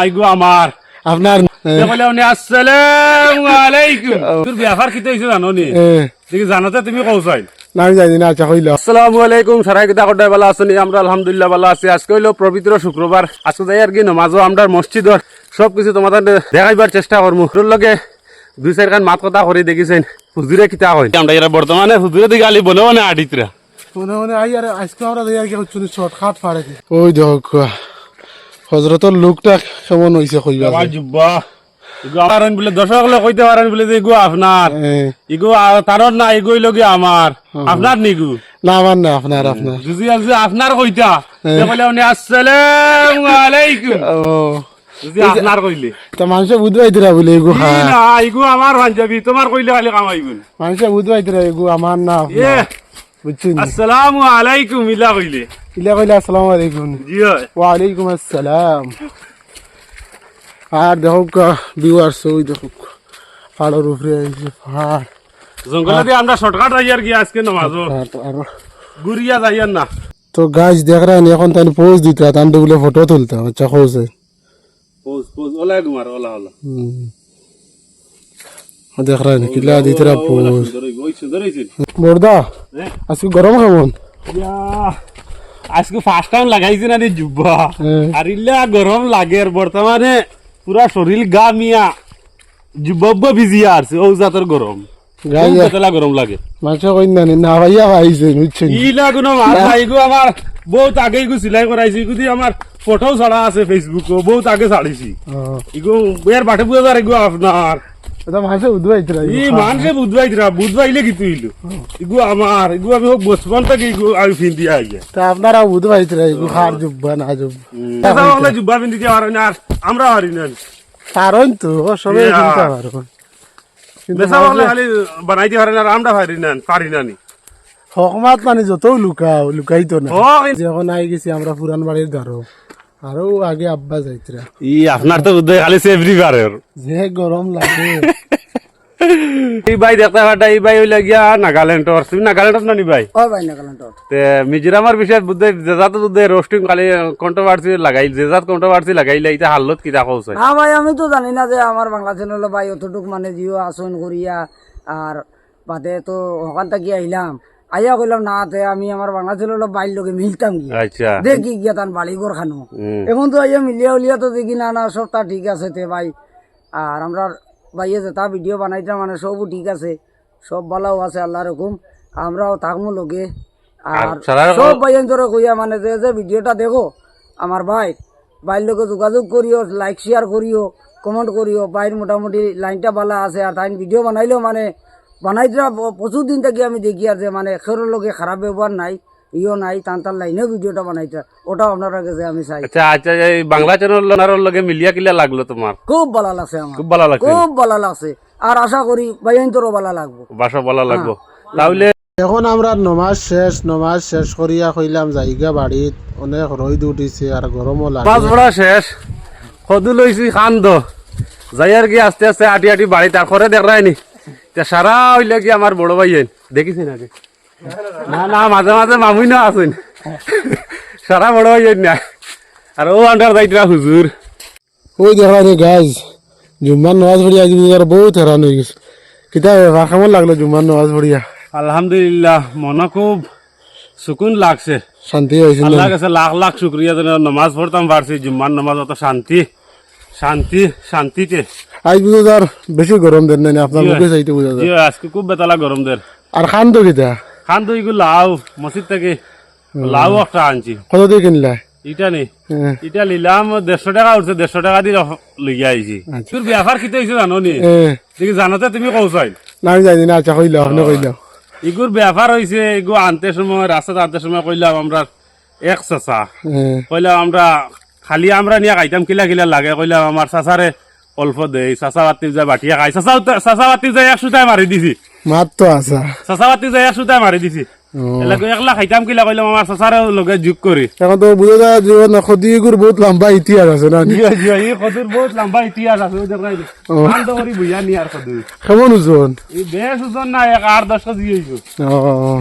I go আমার আপনার আসসালামু আলাইকুম। তোর ব্যাপার কি হইছে জানো নি দেখি জানাতে তুমি কৌসাই না আমি জানি না আচ্ছা হইল। আসসালামু আলাইকুম সারাই কিতা কটাই ভালো আছেন আমরা আলহামদুলিল্লাহ ভালো আছি। আজকে হইল পবিত্র শুক্রবার। আজকে যাই আর কি নমাজও আমরা মসজিদর সব কিছু তোমাদের দেখাইবার চেষ্টা করব তোর লগে দুই চার খান মাত কথা করে দেখিছেন। হুজুরে কিতা হয় আমরা এরা বর্তমানে হুজুরে দিকে আলি বলে মানে আডিতরা মনে মনে আই আর আজকে আমরা দেখি আর কি হচ্ছে পারে ওই দেখো। হজরতর লোকটা কেমন হইছে কইবা আমার জুব্বা ইগো আমার বলে দর্শক হলে কইতে পারেন বলে যে ইগো আপনার ইগো তারর না ইগো লগে আমার আপনার নিগু না আমার না আপনার আপনার যদি আজ আপনার কইতা। তে বলে উনি আসসালামু আলাইকুম। ও যদি আপনার কইলে। তা মানুষে বুঝবাই দিরা বলে হ্যাঁ না ইগো আমার পাঞ্জাবি তোমার কইলে খালি মানুষে বুঝবাই দিরা এগু আমার না বুঝছেন আসসালামু আলাইকুম ইলা কইলে। ইলা কইলে আসসালামু আলাইকুম জি হয় ওয়ালাইকুম আসসালাম আর দেখো ভিউয়ার্স ওই দেখো পাহাড়ের উপরে আইছে পাহাড় জঙ্গলে দিয়ে আমরা শর্টকাট আইয়ার কি আজকে নামাজও আর আর গুরিয়া যাইয়ার না তো গাছ দেখ রা এখন তাই পোজ দিতে তান বলে ফটো তুলতে আচ্ছা খোঁজে পোজ পোজ ওলা গুমার ওলা ওলা দেখ রা কিলা দিতে রা পোজ সুন্দর হইব, ওই সুন্দর হইছে বর্দা হ্যাঁ আজকে গরম কেমন ইয়া, আজকে ফার্স্ট টাইম লাগাইছি না জুব্বা। আর ইল্লা গরম লাগে আর বর্তমানে পুরা শরীর গা মিয়া। জুব্বা ভিজিয়া আছে ও জাতের গরম। গরম লাগে। মাছ কই না না ভাইয়া ভাইছে বুঝছেন? ইলা কোনো মাছ নাই গো আমার বহুত আগে ইগু সিলাই করাইছি ইগু দি আমার ফটো ছাড়া আছে ফেসবুক বহুত আগে ছাড়িছি। ইগু এর বাটে বুঝার ইগু আপনার এটা মাছে উদবাইতে ই মানুষে বুধবাই বুধবাইলে কি তুইলু ইগু আমার ইগু আমি হোক বচপন থেকে ইগু আমি ফিন্দি আইয়া তা আপনারা উদবাইতে রা হার জুব্বা না জুব্বা? বাংলা জুব্বা ফিন্দি দিয়ে পারি না আমরা পারি না। কারণ তো সবাই চিন্তা পারব বেসা বাংলা খালি বানাইতে পারি না আমরা পারি না পারি না নি। হকমাত মানে যত লুকাও লুকাইতো না। ও। যখন আই গেছি আমরা পুরান বাড়ির দ্বারও আরও আগে আব্বা যাইতরা। ই আপনার তো বুদ্ধি খালি বারের যে গরম লাগে। এই ভাই দেখতে পাটা এই ভাই হইলা গিয়া নাগাল্যান্ডর তুমি নাগাল্যান্ডত নানি ভাই? ও ভাই নাগাল্যান্ডত তে মিজোরামের বিষয়ে বুদ্ধি জেজাত বুদ্ধি রোস্টিং খালি কন্ট্রোভার্সি লাগাইল জেজাত কন্ট্রোভার্সি লাগাইলে এটা হাল্লত কিতা কৌছে না ভাই আমি তো জানি না যে আমার বাংলা চ্যানেল ভাই অতটুক মানে জিও আসন করিয়া আর বাদে তো ওখান থেকে আহিলাম আইয়া কইলাম না তে আমি আমার বাংলা চ্যানেল বাইর লগে মিলতাম গিয়া। আচ্ছা। দেখি গিয়া তান বাড়িঘর খানো। এখন তো আইয়া মিলিয়া উলিয়া তো দেখি না না সব তা ঠিক আছে তে ভাই। আর আমরা ভাইয়ে যে তা ভিডিও বানাইতাম মানে সবও ঠিক আছে। সব ভালোও আছে আল্লাহর হুকুম আমরাও থাকব লগে আর সব ভাইয়ান ধরে কইয়া মানে যে যে ভিডিওটা দেখো আমার ভাই ভাইয়ের লোকে যোগাযোগ করিও লাইক শেয়ার করিও কমেন্ট করিও। ভাইয়ের মোটামুটি লাইনটা ভালো আছে আর তাই ভিডিও বানাইলেও মানে বানাইতে প্রচুর দিন থেকে আমি দেখি আর যে মানে খেরোর লোকে খারাপ ব্যবহার নাই ইও নাই তান তার লাইনেও ভিডিওটা বানাইতে ওটাও আপনার কাছে আমি চাই। আচ্ছা আচ্ছা এই বাংলা চ্যানেল লগে মিলিয়া কিলা লাগল তোমার খুব ভালো লাগছে আমার খুব ভালো লাগছে খুব ভালো লাগছে আর আশা করি ভাইয়ান তোরও ভালো লাগবো। বাসা ভালো লাগবো। তাহলে এখন আমরা নমাজ শেষ নমাজ শেষ করিয়া কইলাম জায়গা বাড়িত অনেক রোদ উঠিছে আর গরমও মাছ লাগে ভরা শেষ। সদু লইছি খান্দ যাই আর কি আস্তে আস্তে আটি আটি বাড়ি তারপরে দেখ রায়নি সারা হইলে কি আমার বড় ভাই দেখিছেন আগে না না মাঝে মাঝে মামুই না আছেন সারা বড় ভাই না। আর ও আন্ডার যাইতরা হুজুর ওই দেখা রে গাছ জুম্মার নমাজ পড়িয়া আজ বুঝার বহুত হেরান হয়ে গেছে। কিতা ব্যাপার কেমন লাগল জুম্মার নমাজ পড়িয়া আলহামদুলিল্লাহ মনে খুব সুকুন লাগছে। শান্তি হয়েছিল আল্লাহ কাছে লাখ লাখ শুক্রিয়া নামাজ পড়তাম পারছি জুম্মার নামাজ অত শান্তি। শান্তি শান্তিতে। আজ বুঝো আর বেশি গরম দেন নাই আপনার মুখে চাইতে বুঝা যায়। আজকে খুব বেতালা গরম দের আর খান তো কিতা? খান তো এগুলো লাউ মসজিদ থেকে লাউ একটা আনছি। কত দিয়ে কিনলা? ইটা নেই। এটা নিলাম দেড়শো টাকা উঠছে দেড়শো টাকা দিয়ে লইয়া আইছি। তোর ব্যাপার কিতে হয়েছে জানো নি? দেখি জানোতে তুমি কৌশাই না আমি জানি না আচ্ছা কইলাম আপনি কইলাম ইগুর ব্যাপার হয়েছে এগু আনতে সময় রাস্তাতে আনতে সময় কইলাম আমরা এক চাচা। কইলাম আমরা খালি আমরা নিয়ে খাইতাম কিলা কিলা লাগে কইলাম আমার চাচারে অল্প দেই চাচা বাতি যায় বাটিয়া খাই চাচা চাচা বাতি যায় এক সুতায় মারি দিছি। মাত তো আসা চাচা বাতি যায় এক সুতায় মারি দিছি। একলা খাইতাম কিলা কইলাম আমার চাচারে লগে যোগ করি এখন তো বুঝা যায় জীবন খদিগুর বহুত লম্বা ইতিহাস আছে না? জিয়া জিয়া এই কদুর বহুত লম্বা ইতিহাস আছে ওদের রাই আনন্দ করি বুঝা নি আর কদুর কেমন ওজন এই বেশ ওজন না এক আট দশ কেজি হইব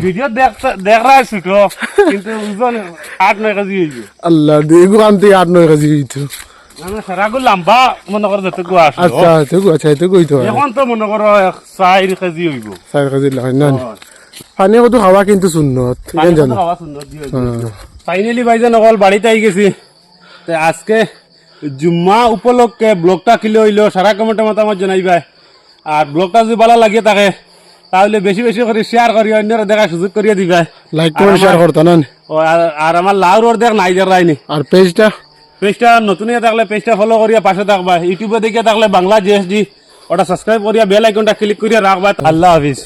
ভিডিও দেখতে দেখ রাই ছোট কিন্তু ওজন আট নয় কেজি হইব আল্লাহ এগু আনতে আট নয় কেজি হইতো আমি সারাগুলো লম্বা মনে করো যতটুকু আসলো আচ্ছা এতে আচ্ছা এতে কইতে এখন তো মনে করো এক চার কেজি হইব চার কেজি লাগে না পানি কত খাওয়া কিন্তু সুন্নত জানো ফাইনালি ভাইজান অকল বাড়িতে আই গেছি। আজকে জুম্মা উপলক্ষে ব্লগটা কিলে হইল সারা কমেন্টে মতামত জানাইবা আর ব্লগটা যদি ভালো লাগে তাকে তাহলে বেশি বেশি করে শেয়ার করি অন্যরা দেখার সুযোগ করিয়ে দিবা লাইক করে শেয়ার করতে না? আর- আমার লাউর ওর দেখ নাই দেখাইনি আর পেজটা? পেজটা নতুন হয়ে থাকলে পেজটা ফলো করিয়া পাশে থাকবা। ইউটিউবে দেখে থাকলে বাংলা জিএসডি ওটা সাবস্ক্রাইব করিয়া বেল আইকনটা ক্লিক করিয়া রাখবা আল্লাহ হাফিজ।